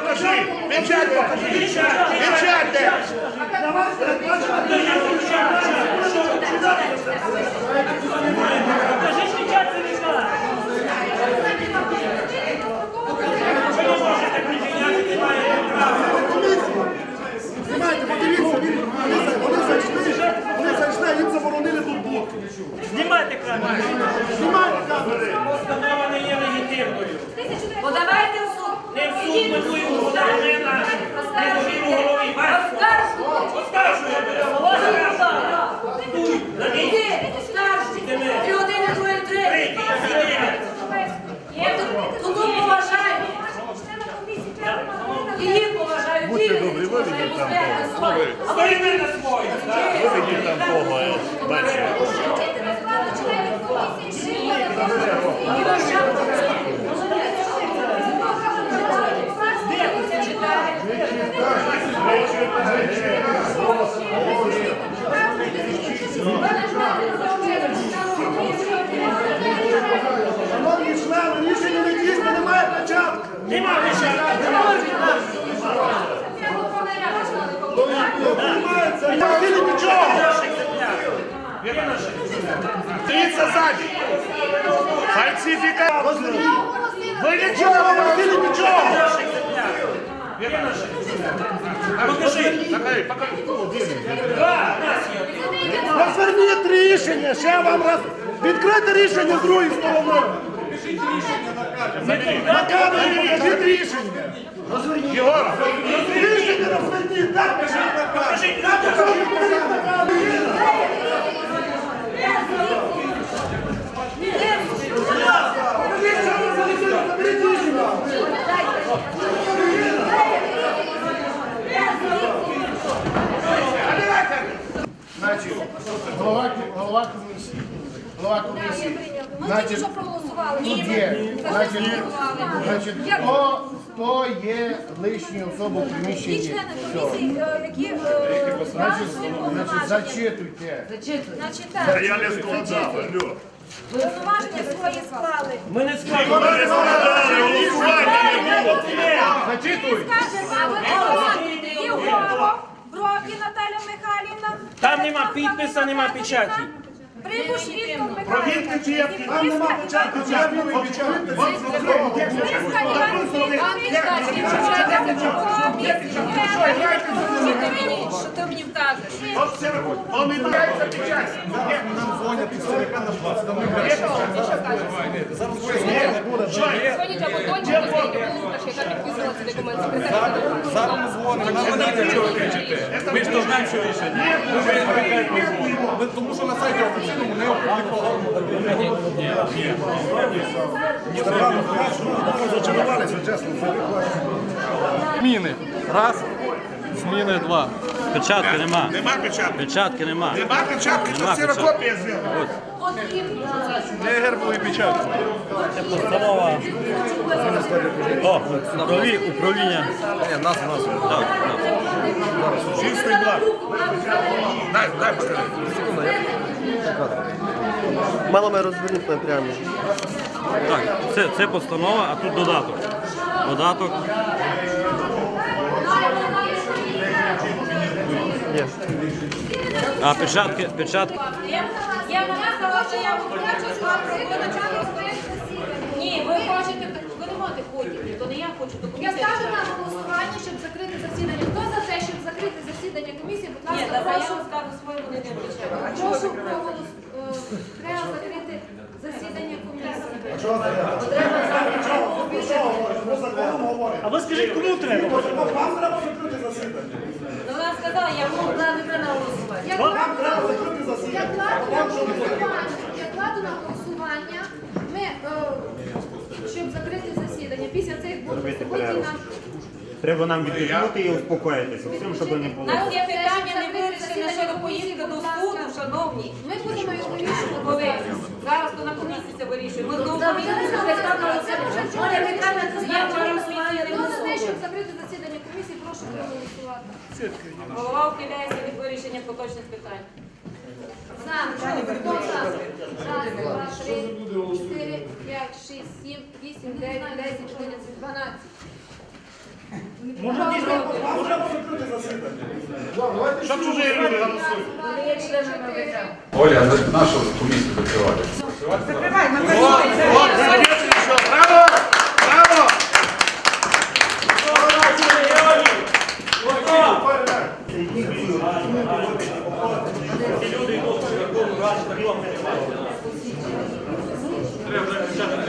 покажи. Печать покажи. Печать де? Печать ЦВК. Ви не можете припиняти, немає права. Знімайте, подивіться, він- вони за- вони зайшли, вони зайшли, їм заборонили тут бути. Знімайте камеру. Знімайте камери. Постанова не є легітимною. Подавайте в суд. Не в суд ми будемо місці. Іди, скажіть. Три години, двоє, три. Туди поважаю. Її поважаю. Будьте добрі, виведіть там. Шановні члени, рішення не дійсне, немає початку. Нема нічого. Дивіться ззаді. Фальсифікат. Ви нічого Не робили нічого. Покажи. Покажи, покажи. Розверніть рішення, ще вам раз. Відкрите рішення з другої сторони. На камері покажіть рішення. Єгор, Рішення розверніть, так пишіть. Покажіть. Заберіть рішення. Значить, голова, голова комісії. Голова комісії. Ми Значить, тільки що проголосували. Тут є, значить, значить, хто, хто є лишні особи в Ті приміщенні? члени комісії, е, які е, Значить, свої значить, повноваження. зачитуйте. Значить, так, я не складав. алло. повноваження свої склали. Ми не скажемо. Ви не складали, голосування не було. Зачитуй. Скажемо, а ви голосуєте. Євгенова, Брокі Наталя Михайлівна. Там нема підписа, нема печаті. Прибуш Віктор Провірте, мені вкажеш? Не. Дзвоніть або доньці, яка підписувала ці документи. Секретар Ми ж то знаємо, що рішення. Тому що на сайті офіційному не опубліковано. Зачарувалися, чесно. Зміни. Раз. Зміни два. Печатки нема. Нема печатки. Печатки нема. Нема печатки, то Нема ксерокопія зроблена. Не гербові печатки. Це постанова. О, управлі, управління. Ні, нас, нас. Так, так. Чистий блак. Дай, дай покажи. Мало ми розвернути напряму. Так, це, це постанова, а тут додаток. Додаток. Є. А печатки, печатки. Я сказала, що я хочу з вами начальник своїх засідань. Ні, ви хочете, ви не можете потім, то не я хочу, то Я комісія. ставлю на голосування, щоб закрити засідання. Хто за те, щоб закрити засідання комісії, будь Ні, ласка, давай я прошу, вам скажу свою, вони не прошу проголос. е, Треба закрити засідання комісії. Говорить. А ви скажіть, кому треба? Вам треба закрити засідання. Ну, вона сказала, я могла не на голосувати. Я Вам треба закрити я кладу на голосування. Я кладу на голосування. Ми, е, щоб закрити засідання. Після цих виступів нам Треба нам віддихнути і успокоїтися, всім, щоб не було. Нас є питання не вирішене щодо поїздки до суду, шановні. ми будемо його вирішувати. Зараз то на комісії це вирішує. Щоб закрити засідання. Голова ухиляється від вирішення поточних питань. За. Хто за? Раз, два, три, чотири, п'ять, шість, сім, вісім, дев'ять, десять, одинадцять, дванадцять. Може, дійсно, може, Що чужі люди голосують? Оля, нашу комісію закривати. Ti ljudi idu u različite Treba prekrečati